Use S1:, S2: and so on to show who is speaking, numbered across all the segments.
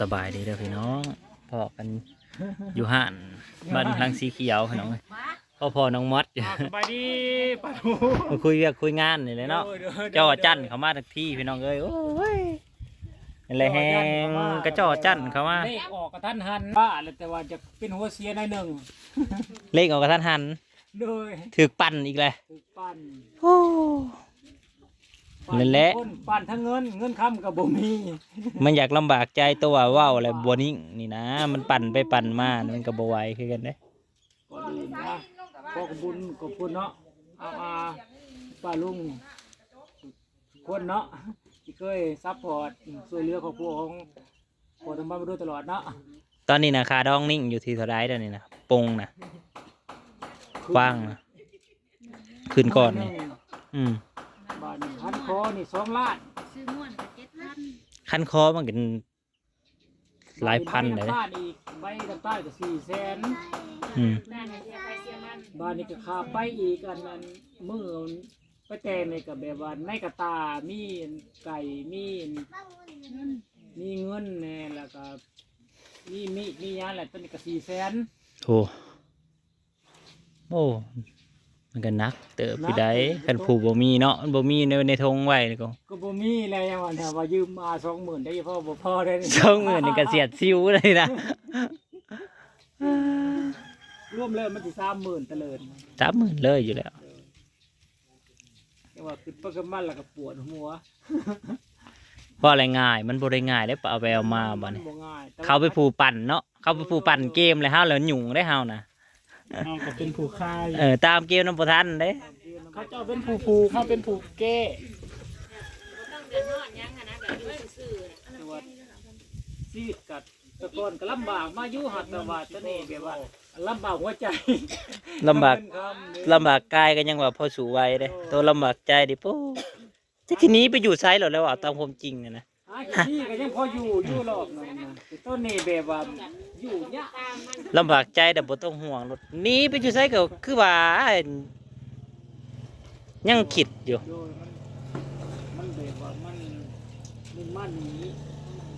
S1: สบายดีเด้อพี่น้องพอกันอยู่ห่านบ้านทางสีเขียวพี่น้องพ่อพ่อน้องมอด
S2: อ่าสบายดีปะทู
S1: มาคุยเวียกคุยงานนี่เลยเนาะ
S2: โดยโดย
S1: เจ้าจันเขามาทักที่พี่น้องเอ้ยโอ้ยอะไรแฮงกระเจ้าจันเขามา
S2: เลขออกกระทันหันบ้าแล้วแต่ว่าจะเป็นหัวเสียในอยหนึ่ง
S1: เลขออกกระทันหัน
S2: โดย
S1: ถือปั่นอีกเลย
S2: ถือปั้น
S1: โอ้
S2: ปั้
S1: นั่นแหละ
S2: คนปั้นทั้งเงินเงินคำกับบ่มี
S1: มันอยากลำบากใจตัวเว่าอะไรบัวนิ่งนี่นะ มันปั่นไปปั่นมามันก็บไหวคือกันเด้
S2: ก่อนอื่นนะขอบคุญขอบคุณเนาะเอาอาป้าลุงทุกคนเนาะที่เคยซัพพอร์ตช่วยเหลือครอบครัวของพ่อทำบ้านมาโดยตลอดเนาะ
S1: ตอนนี้นะคาดองนิ่งอยู่ที่เท่าไรเดี๋ยวนี้นะปงนะกว้างนะขึ้นก่อนนี่อืม
S2: บ้านพันคอนี่สองล้าน
S3: ซื้อม่วนกับเจ็ดพัน
S1: ขั้นคอมันกันหลายพันเลย
S2: ใบน้ำตาลอีกใบน้ำตาลก็สี่แสน
S1: อืม
S3: ด้านไหนเสียไปเสียมัน
S2: บ้านนี้ก็ขาไปอีกอันนั้นมือไปแต่งในกับแบบว่าในกระตามีไก่มีมีเงินแน่แล้วก็มีมีดมีหยาแหละต้นนี้ก็สี่แสน
S1: โอ้โอ้ มันก็นักเติบพี่ได้คันผูกบ่มีเนาะมันบ่มีในในทงไว้นี่ก็
S2: ก็บ่มีอะไรอย่างว่าเนี่ยว่ายืมมาสองหมื่นได้พ่อบ่พอได้
S1: สองหมื่นนี่ก็เสียดซิวเลยนะ
S2: ร่วมเลยมันสิสามหมื่นตะเลิน
S1: สามหมื่นเลยอยู่แล้ว
S2: แต่ว่าคือประกันมันแล้วก็ปวดหัว
S1: เพราะอะไรง่าย มันบ่ได้ง่ายได้ปะเอาไปเอามาบ่นี่
S2: บ่ง่ายแต่ว่
S1: เขาไปผูกปั่นเนาะเขาไปผูกปั่นเกมเลยเฮาแล้วหยุ่งได้เฮานะ
S2: เอาก็เป็นผู้ค่าย
S1: เออตามเกมนำบ่ทันเด้
S2: เขาเจ้าเป็นผู้ผูเขาเป็นผู้เก้
S3: บ่ต้องเดือดร้อนหยังอะนะแบบอยู่ซื่อๆน่ะ
S2: แต่ว่าชีวิตกับแตะกอนก็ลำบากมาอยู่หัดแต่ว่าตอนนี้แบบว่าลำบากหัวใจ
S1: ลำบาก
S2: เงินคำเนี่ย
S1: ลำบากกายก็ยังว่าพอสู่วัยเด้ตัวลำบากใจดิปุ๊จะทีนี้ไปอยู่ไซส์หรอแล้วเอาตามความจริงเนี่ยนะ
S2: หากินที่ก็ยังพออยู่อยู่รอบหนึงนะแต่ต้นนี้แบบว่าอยู่เนี่ยาก
S3: ตามมัน
S1: ลำบากใจแต่บ่ต้องห่วงรถหนี้ไปอยู่ไซส์ก็คือว่ายังคิดอยู่
S2: โดยมันมันแบบว่ามันมันมันหนี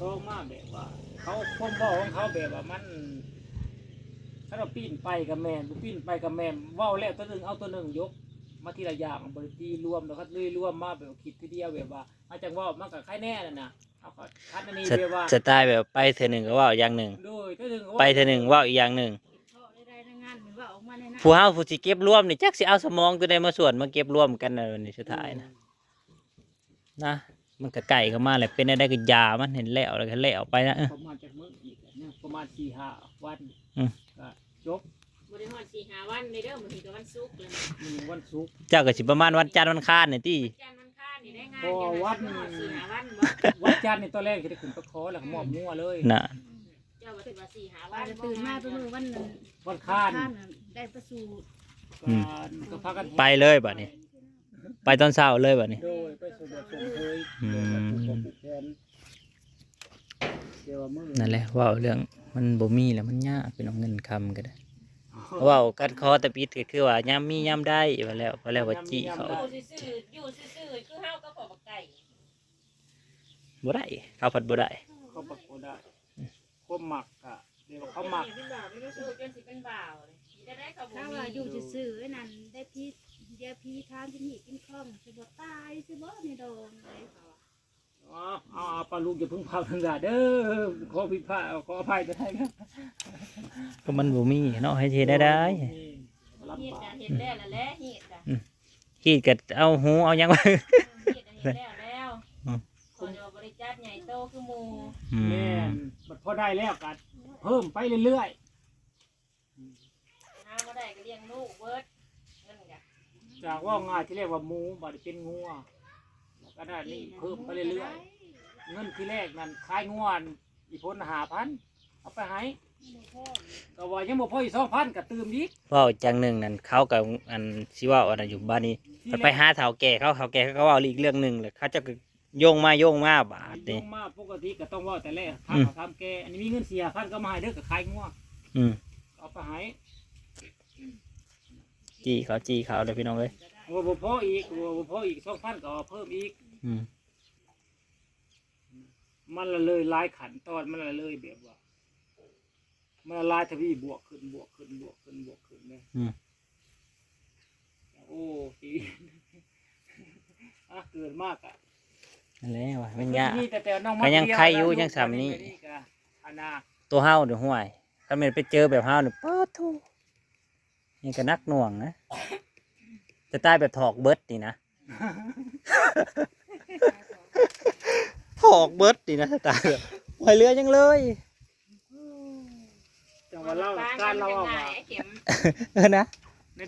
S2: ซองมาแบบว่า เขาความบอกของเขาแบบว่ามันถ้าเราปีนไปกับแมนบ่ปีนไปกับแมนเว้าแล้วตัวหนึ่งเอาตัวหนึ่งยก มาทีละอย่างบริตีรวมแล้วก็เลยรวมมาแบบคิดทีเดียวแบบว่าอาจารย์ว่ามันกับใครแน่น่ะนะ เอาก็คัดอันนี้
S1: ส
S2: แบบว่า
S1: สไตล์แบบไปเธอหนึ่งก็เว่าอย่างหนึ่ง
S2: โดยตัวหนึ่งก็ว่า
S1: ไปเธอหนึ่งเว่าอีกอย่างหนึ่ง
S3: เพราะได้ได้งานหรือว่าออกมาในนั้น
S1: ผู้เฮาผู้สิเก็บรวมนี่จักสิเอาสมองตัวใดมาส่วนมาเก็บรวมกันในวันนี้สุดท้ายนะนะมันก็ไก่เข้ามาแหละเป็นได้ก็ยามันเห็นแล้วแล้วก็แล้วไปนะเออ
S2: ประมาณจากมื้ออีกเนี่ยประมาณสี่ห้าวัน
S1: อืม
S2: ก็จบ
S3: บ่ได้ฮอด4 5วันในเด้อมื้อนี้ก็วันศุกร์แล้วนะ
S2: มีวันศุกร์
S1: เจ้าก็สิประมาณวันจันทร์วันค้านนี่ติ
S3: วันจันทร์วั นค้านนี่ได้งาน
S2: พอ
S3: จัง
S2: วั
S3: วั
S2: ด
S3: น4 5วันบ่
S2: วันจันทร์ในตอนแรกจะได้ขึ้นประคอแล้วก็มอบงัวเลย
S1: น่ะ
S3: เจ้าว่าถือว่า4 5วั
S4: ว่านจะตื่นมาตัวมือวันนั้น
S2: วันค้าน
S4: ท่านน่ะได้ประสูติ
S2: ก็ก็พากัน
S1: ไปเลยบัดนี้ ไปตอนเช้าเลยบัดนี้
S2: โดยไปสมบูรณ์สมเคย
S1: อืม
S2: ผูกแขนเดี๋ยวว่ามื้อ
S1: นั่นแหละเว่าเรื่องมันบ่มีแล้วมันยากเป็นเอาเงินคำก็ได้ เว่ากันคอแต่ปิดก็คือว่ายามมียามได้ว่าแล้วว่าแล้วว่าจีเขา
S3: อยู่ซื่อๆอยู่ซื่อๆคือเฮาก็ขอบักไก่
S1: บ่ได้เขาผัดบ่ได้
S2: เขาปักบ่ได้ความหมักอะเดี๋ยวเขาหมัก
S3: เป็นบ่าวไม่รู้สึกจนสิเป็นบ่าวเลยจะได้เขาบ่
S4: ถ้า
S3: มี
S4: ว่าอยู่ซื่อๆไอ้นั่นได้พี่เดียวพี่ทานที่นี่กินข้องสิบ่ตายสิบ่ในโดงเลยเขาว่า
S2: อ๋อเอาเอาปลาลูกอย่าเพึ่งพาทังกาเด้อขอผิดพลาดขออภัยจะได้ครับ
S1: ก็มันบ่มีเนาะให้เฮ็ดได้ได้
S2: ลำ
S3: เฮ็ด
S2: บาก
S3: น่ะเฮ็ดแล้วล่ะแหละเฮ็ดอะ
S1: ขี้ก็เอาหูเอาหยังไว้
S3: เฮ็ดน่ะเฮ็ดแล้วแล้ว
S1: อืม
S3: คนเดียวบริจาคใหญ่โตคือหมู่
S1: อื
S2: แม่
S1: ม
S2: นบัดพอได้แล้วกันเพิ่มไปเรื่อย
S3: หาบ่ได้ก็เลี้ยงลูกเบิดเงินก็
S2: ๆจากว่างานที่เรียกว่าหมูบัดเป็นงัว แล้วก็ได้นี่เพิ่มไปเรื่อยๆเงินที่แรกนั่นขายงัวอีพ้นหาพันเอาไปให้ก็ว่ายังบ่พออีกสองพันก็ตื่มอีก
S1: เว้าจังหนึงนั่นเขาก็อันสิเว้าอันนั้นอยู่บ้านนี้มันไปหาเฒ่าแก่เขาเฒ่าแก่เขาก็เว้าอีกเรื่องหนึงเลยเขาจะก็โยงมาโยงมาบาด
S2: ล
S1: นี่
S2: งมาปกติก็ต้องเว่าแต่แรก
S1: อืม
S2: ทำทำแกอันนี้มีเงินเสียพันก็มาให้เด้อก็ขายงัว
S1: อืม
S2: เอาไปให้
S1: จี้เขาจี้เขาเลยพี่น้องเอ้ย
S2: ว่าบ่พออีกว่าบ่พออีกสองพันก็เอาเพิ่มอีก
S1: อื ม
S2: มันละเลยหลายขันตอนมันละเลยแบบว่า มันละลายทวีบวกขึ้นบวกขึ้นบวกขึ้นบวกขึ้นเลย
S1: อืม
S2: โอ้ชีวิตอะเกิดมากอะ
S1: นั่นแหละว่ะมันยาก
S2: นี่แต่แต่น้อง
S1: ก็ยัง
S2: เดีว
S1: ใครอยู่
S2: แล้ว
S1: ยังสามนี่
S2: ลูกก็อันน่ะ
S1: ตัวเฮาเดี๋ยวห่วยถ้ามันไปเจอแบบเฮาเนี่ยป๊าดโทูนี่ก็นักหน่วงนะ จะตายแบบถอกเบิดนี่นะ ถอกเบิดนี่นะจะตายแบบหอยเรือยังเลย
S2: จังหวะเล่าการเล่า
S3: ยัง
S2: ว่า
S3: ไงไอ้เข็ม
S1: เออนะ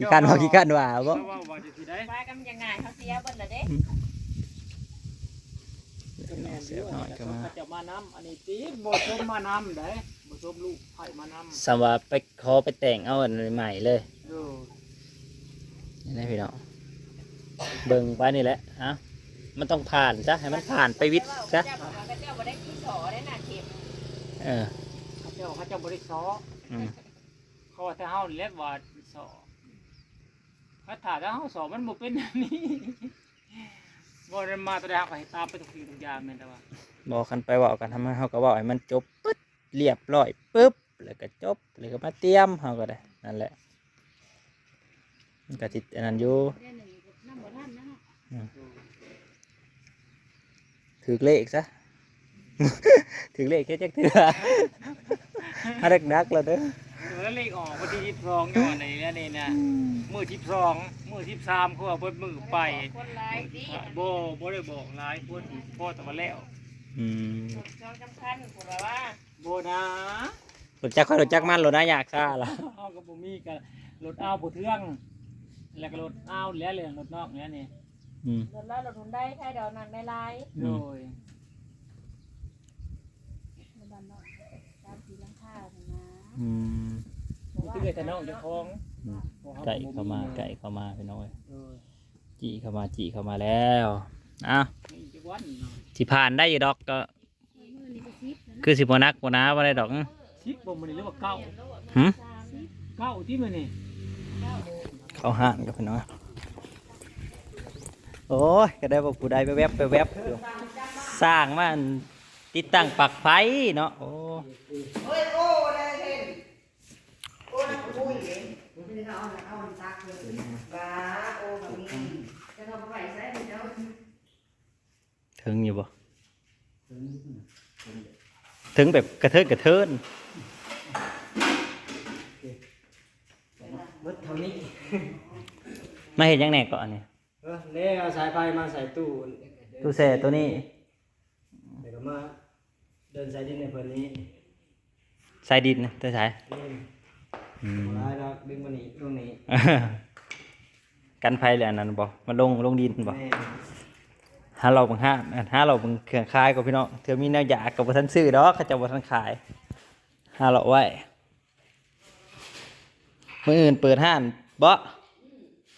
S1: กี่การว่ากี่การว่าบ่
S2: ว่าว่าว่าจะสิได้
S3: ปลากันยังไงเขาเสียเบิดละเด้
S1: เสียบหน่อยก็มา
S2: เขาจะมาน้ำอันนี้ตีบ่ชมมาน้ำได้บ่ชมลูกไผ่มาน้ำ
S1: สำว่าไปขอไปแต่งเอาอันใหม่เลย
S2: เด้อ
S1: นี่นะพี่น้องเบิ่งไปนี่แหละเอ้า มันต้องผ่านจ้ะให้มันผ่านไปวิทย์จ้ะ
S3: เจ้าบอกว่าเจ้าบ่ได้ขี้สอได้น่ะเข็ม
S1: เออ
S2: เขาเจ้าเขาเจ้าบ่ได้ซ้อ
S1: อืม
S2: เขาว่าถ้าเฮาเล็บว่าซ้อถ้าถาถ้าเฮาสอมันบ่เป็นอันนี้บ่ได้มาแสดงก็ให้ตามไปทุกสิ่งทุกอย่างแม่นแต่ว่า
S1: บอกกันไปเว่ากันทำให้เขาก็เว่าให้มันจบปึ๊ดเรียบร้อยปึ๊บแล้วก็จบแล้วก็มาเตรียมเขาก็ได้นั่นแหละมันก็ติดอันนั้นอยู่
S4: เดือนหนึ่งน้ำบ่ทันนะเนาะ
S1: ถือเลขซะ ถือเลขแค่จักเถื่อฮักนักแล้วเด้อ
S2: แล้วเลขออกวันที่12อยู่อันนี้นี่นะมื้อ12มื้อ13เขาว่าเบิดมื้อไป
S3: คนร้ายดิ
S2: บ่บ่ได้บอกหลายคนพ่อแต่ว่าแล้ว
S1: อืม
S3: สองสำคัญผมว่า
S2: บ่นะ
S1: รถจักรค่อยรถจักรมันรถน่าอยากซ่าละ
S2: เฮาก็บ่มีกันรถอ้าวบ่เทื่องแล้วก็รถอ้าวแล้วเรื่องรถนอกเนี่ยนี่
S1: อืม
S3: รถแล้วรถทุนได้ใครเดานั่นไม่ลาย
S2: โดย
S4: ในบ้านเนาะตามสีหลังคาเนี่ยนะ
S1: อืม
S2: บ่เทื่อแต่น้องเจ้าของ
S1: อืม
S2: พระฮ
S1: ไก่
S2: บ่
S1: เข้ามาไก่เข้ามาพี่น้อย
S2: โดย
S1: จีเข้ามาจีเข้ามาแล้วอ้าว
S2: นี่จะวันเนาะ
S1: สิผ่านได้อยู่ดอกก็
S4: มือนี่ก็ซิปแล้วนะ
S1: คือสิบนักบนาว่าได้ดอก
S2: สิบบ่มื้อนี้หรือว่าเก้า
S1: หึ
S2: เก้าที่มื้อนี้
S1: เข้าห้างกับพี่น้อย โอ้ยก็ได้บอกผู้ใดไปแวบไปแวบอยู่สร้างมาอันติดตั้งปลักไฟเนาะโอ้
S5: เฮ้ยโอ้ได้เห็นโอ้นักบุ้ยเลยมันเป็นเอาเอาตักเลยบ้าโอ้แบบนี้จะทำไปใส่เดี๋ยว
S1: ถึงอยู่บ่ถึงแบบกระเทินกระเทิน
S6: มืดเท่านี้
S1: มาเห็นยังแหน่ก่อนนี่
S6: เออเล่เอาสายไฟมาใส่ตู้
S1: ตู้แช่ตัวนี้
S6: เดี๋ยวก็มาเดินสายดินในเพิ่นนี้
S1: ใส่ดินนะตัวใส่
S6: นี่
S1: อืม
S6: ลายเราดึงมานี่ตรงนี้
S1: กันไฟเลยอันนั้นบ่มาลงลงดินบ่
S6: แม่
S1: หาเราบางห้าอันหาเราบางเครื่องคายกับพี่น้องเธอมีแนวอยากกับบ่ทันซื้อดอกเขาจะบ่ทันขายหาเราไว้มื้ออื่นเปิดห้านบ่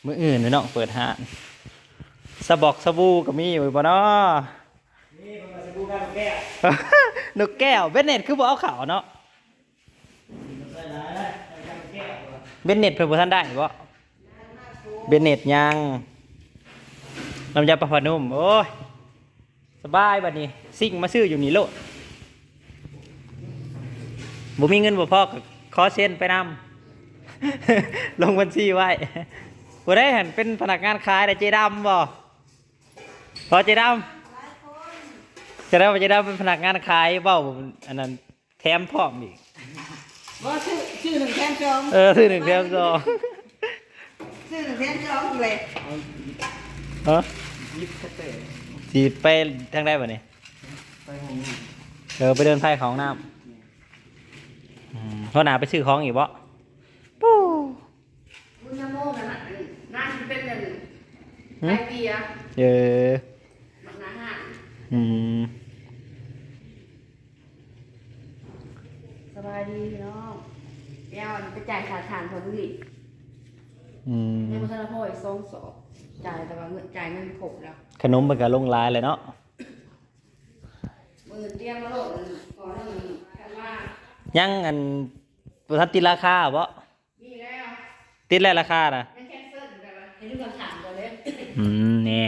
S1: มื้ออื่นพี่น้องเปิดห้าน สบอกสบู่ก็มีอยู่บ่เนาะ
S6: นี่มันมาสบู่กันแก้วน
S1: กแก้วเบนเน็ตคือบ่เอาขาวเนาะ
S6: ใส่ลายได้ใส่กันแก้ว
S1: เบนเน็ตเพิ่นบ่ทันได้บ่เบนเน็ตยังน้ำยาปลาพานุ่มโอ้ยสบายบัดนี้ซิ่งมาซื้ออยู่นี่โลดบ่มีเงินบ่พอก็ขอเซ็นไปนำลงบัญชีไว้บ่ได้หันเป็นพนักงานขายได้เจดำบ่ พอเจดำจะได้ว่าเจดำเป็นพนักงานขายเว้าอันนั้นแถมพร้อมอีก
S5: ว่าชื่อชื่อหนึ่งแทนจอง
S1: เออซื้อหนึ่งแถมสอง
S5: ชื่อหนึ่งแทนจองเลย
S1: ฮะ
S6: ยิบกระเตะ
S1: สีไปทางได้ป่ะเนี่ย
S6: ไปห้องนี้
S1: เออไปเดินไฟของน้ำอืมเพราะหนาไปซื้อของอีกบ่ปู้
S5: คุณยาโมกันน่ะน่าจะเป็นอย่างไอเบีย
S1: เออ
S5: มันนะฮะ
S1: อืม
S5: สบายดีเนาะเดี๋ยวไปจ่ายค่าทานพอดี
S1: อืม
S5: ในมันธนาคารสองสอบจ่ายแต่ว่าเงินจ่ายเงินครบแล้ว
S1: ขนมมันก็ลงลายเลยเนาะ
S5: มือเตรียมมาโหลดก่อนหนึ่งกันว่า
S1: ยังอันบ่ทันติดราคาบ่
S5: มีแล้ว
S1: ติดแล้วราคาน่ะ
S5: ไม่แค่เซิร์ฟแต่ว่าให้ทุกคนถามก่อนเลย
S1: อืมแนี่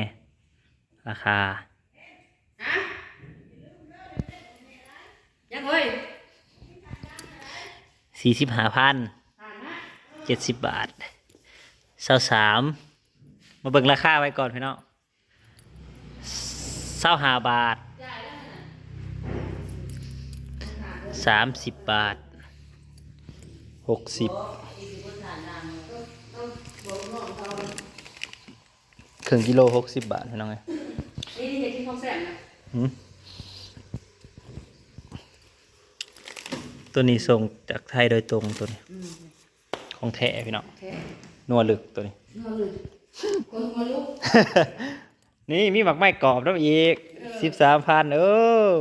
S1: ราคา
S5: ฮะ
S3: เฮ้ย
S1: สี่สิบห้าพัน
S3: ผ่านนะ
S1: เจ็ดสิบบาทเศร้าสามมาเบิ่งราคาไว้ก่อนพี่น้องเศร้าห้าบาทสามสิบบาทหกสิบครึ่งกิโลหกสิบบาทพี่น้องไง
S3: นี่นี่เห็ดกินของแสบนะ
S1: หืม ตัวนี้ส่งจากไทยโดยตรงตัวนี้ของแท้พี่น้อง
S3: แค่
S1: นัวลึกตัวนี้
S3: เงินเลยคนมาลุก
S1: นี่มีหมักไม้กรอบน้ำอีกสิบสามพันเออ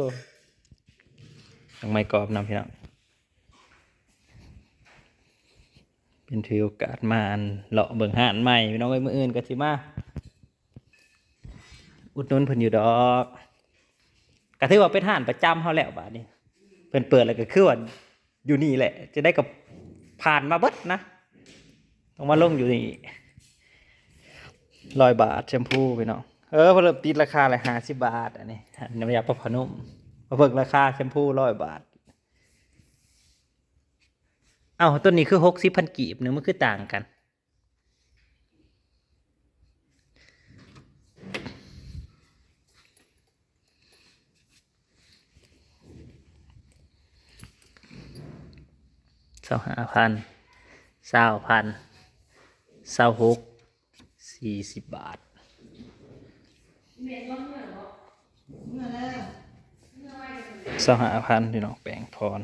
S1: หมักไม้กรอบนำพี่น้องเป็นถือโอกาสมาอันเลาะเบิ่งหานใหม่พี่น้องไว้มืออื่นก็สิมาอุดหนุนเพิ่นอยู่ดอกก็ถือว่าเป็นห้านประจำเฮาแล้วบาดนี้ เพิ่นเปิดแล้วก็คือว่าอยู่นี่แหละ จะได้กับผ่านมาเบิดนะต้องมาลงอยู่นี่ร้อยบาทแชมพูพี่น้องเออพอติดราคาเลยห้าสิบบาทอันนี้น้ำยาปะพนุ่มมาเบิกราคาแชมพูร้อยบาทเอ้าตัวนี้คือหกสิบพันกีบเนึงมันคือต่างกัน เศร้าห้าพันเศร้าพันเศร้าหกสี่สิบบาทสหพันธ์พี่น้องแปลงพร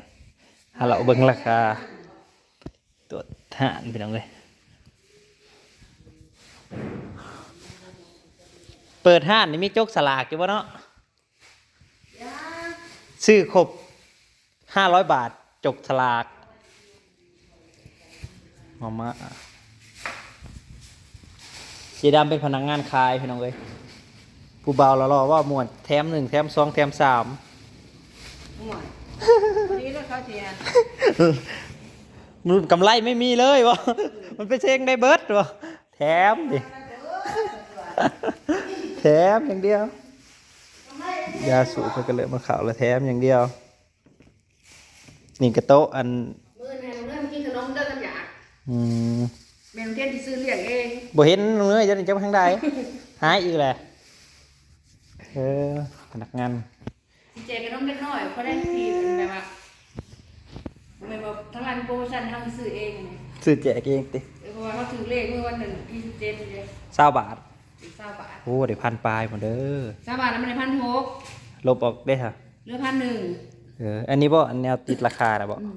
S1: ถ้าเราเบิ่งราคา ตัวทหารพี่น้องเลยเปิดห้านนี่มีโจกสลากอยู่บ่เนาะซื้อครบห้าร้อยบาทจกสลาก มามาสีดำเป็นพนักงานขายพี่น้องเลยผู้เบาแล้วรอว่าหมวดแถมหนึ่งแถมสองแถมสาม
S5: นี่แล้วเขาเสีย
S1: มันกำไรไม่มีเลยวะมันไปเช็งได้เบิร์ดวะแถมดิแถมอย่างเดียวยาสูบไปกันเลยมาข่าวแล้วแถมอย่างเดียวนี่กระโต๊ะอัน อืม
S3: แม่เทียนที่ซื้อเลี้ยงเอง
S1: บ่เห็นเนื้อจะจะไปทางใดหายอีกแหละเออพนักงาน
S3: สิเจขนมเล็กน้อยเพราะได้ทีแบบว่าแบบว่าทั้งร้านโปรโมชั่นทำซื้อเองไง
S1: ซื้อแจกเองติ
S3: เพราะว่าเขาถือเลขเมื่อวันหนึ่งที่สิบเจ็ดเลย
S1: เศร้าบาท
S3: สิบเก้าบาท
S1: โอ้เดี๋ยวพันปลายหมดเด้อ
S3: สามบาทแล้วมันได้พันหก
S1: ลบออกได้ค่ะ
S3: เหลือพันหนึ่ง
S1: เอออันนี้บ่อันแนวติดราคานะบ่
S3: อืม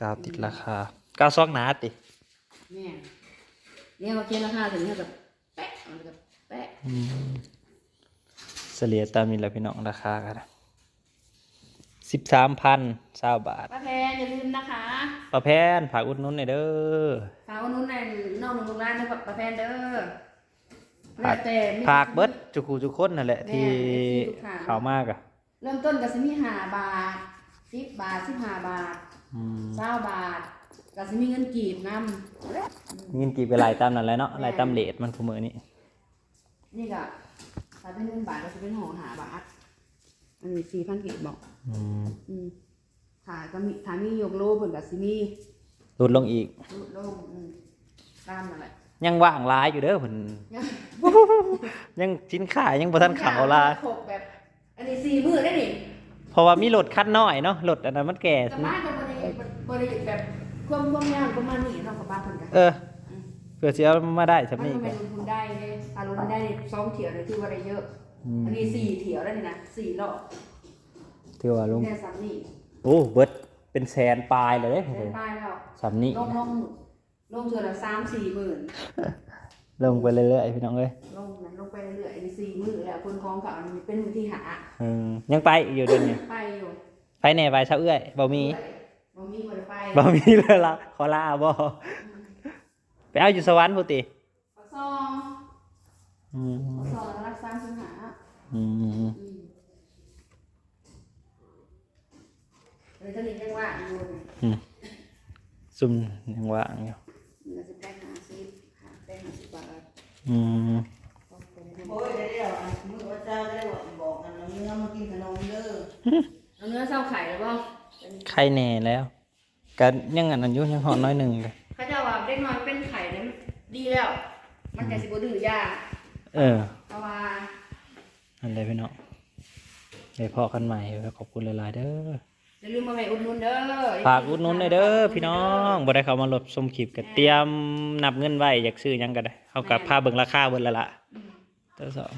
S1: กาวติดราคา กาวซองหนาติ
S3: แม่เนี่ยมาเขียนราคาถึงเท่ากับแปะมันกับแปะ
S1: เฉลี่ยตามนี้แหละพี่น้องราคากันสิบสามพันเศร้าบาท
S3: ป้าแพนอย่าลืมนะคะ
S1: ประแพนผักอุดหนุนหน่อยเด้อ
S3: ฝากอุดหนุนในนอกหนึ่งโรงร้านนะครับป้าแพนเด้อ
S1: ผั
S3: แล้ว
S1: ก
S3: แต่ไม่
S1: ผักเบิดจุกูจุกคนนั่นแหละ ที่
S3: แม่ที่ลูกค้า
S1: เขามากอะ
S3: เริ่มต้นกับสิมีห้าบาทสิบบาทสิบห้าบาท
S1: อืม
S3: เก้าบาท กับสิมีเงินกีบน
S1: เงินกี่ไปหลายตามนั่นแหละเนาะหลายตามเลทมันคู่มือนี้ำ
S3: นี่ก็ถ้าเป็นเงินบาทก็จะเป็นหอหาบาทอันนี้สี่พันกีบบอก
S1: อืม
S3: อืมถ้าก็มีถ้ามียกโลเพิ่นก็สิมี
S1: ลดลงอีก
S3: ลดลงอืมตามนั่นแหละ
S1: ยังว่างหลายอยู่เด้อเพิ่นยังสินค้ายังบ่ทันเขาลาย
S3: ครบแบบ อันนี้สี่มื้อได้นี่
S1: เพราะว่ามีรถคันน้อยเนาะรถอันนั้นมันแก่
S3: กับบ้านก็บ่ได้บ่ได้แบบ ความความยาวประมาณนี้เนาะกับบ้านเพิ่นก็
S1: เออเพื่อสิเอามาได้สำ
S3: มัน
S1: นี้
S3: ก็
S1: ก็
S3: ไม่ลงทุนได้เลยถ้าลงทุนได้นี่สองเที่ยวเลยถือว่าได้เยอะ
S1: อืม
S3: อันนี้สี่เที่ยวแล้วนี่นะสี่รอบ
S1: ถือว่าลง
S3: แค่สามนี่
S1: โอ้เบิดเป็นแสนปลายเลยเด้
S3: เดินป้ายแล้ว
S1: สำนี้
S3: ลงลงลงเทือละสามสี่หมื่น
S1: ลงไปเรื่อยๆพี่น้องเอ้ย
S3: ลงนั้นลงไปเรื่อยๆอันนี้สี่หมื่นแล้วคนคลองเขาอันนี้เป็นมือที่หา
S1: เออยังไปอีกอยู่เดือนนี้
S3: ไปอยู่
S1: ไปแหน่ไปเช้าเอื้อยบ่มี
S3: บ่มีบ่ได้ไป
S1: บ่มีเลยละขอลาบ่ไปเอาอยู่สวรรค์พุติ
S3: ปากซอง
S1: อืม
S3: ปากซองรักสามสิงหา
S1: อืม
S3: อืมเลยตอนนี้ยังว่าอยู่เนี่ย
S1: ซุ่มยังว่างอยู่
S3: เหลือสิบแปดห้าสิบห้าแปดห้าสิบบาท
S1: อืม
S3: ต้องเป็น
S5: โอ้ยเดี๋ยวอันมือว่าเจ้าได้บอกบอกกันเนื้อมากินขนมเด้อ
S3: เนื้อเศร้าไข่แล้วบ่
S1: ไข่แหน่แล้วก็ยังอันนั้นอยู่ยังหอนน้อยหนึงก็
S3: เขาจะว่าเด็กน้อยเป็นไข่นั้นดีแล้ว มันก็สิบ่ดื้อยา
S1: เออ
S3: เพราะว่า
S1: อันใดพี่น้องเดี๋ยวพอกันใหม่ขอบคุณหลายๆเด้อ
S3: อย่าลืมมาแม่อุดหนุนเด้อ
S1: ฝากอุดหนุนหน่อยเด้อพี่น้องบ่ได้เข้ามาลบชมคลิปก็เตรียมนับเงินไว้อยากซื้อหยังก็ได้เฮาก็พาเบิ่งราคาเบิ่งและล่ะ
S3: อืม
S1: เด้อสอง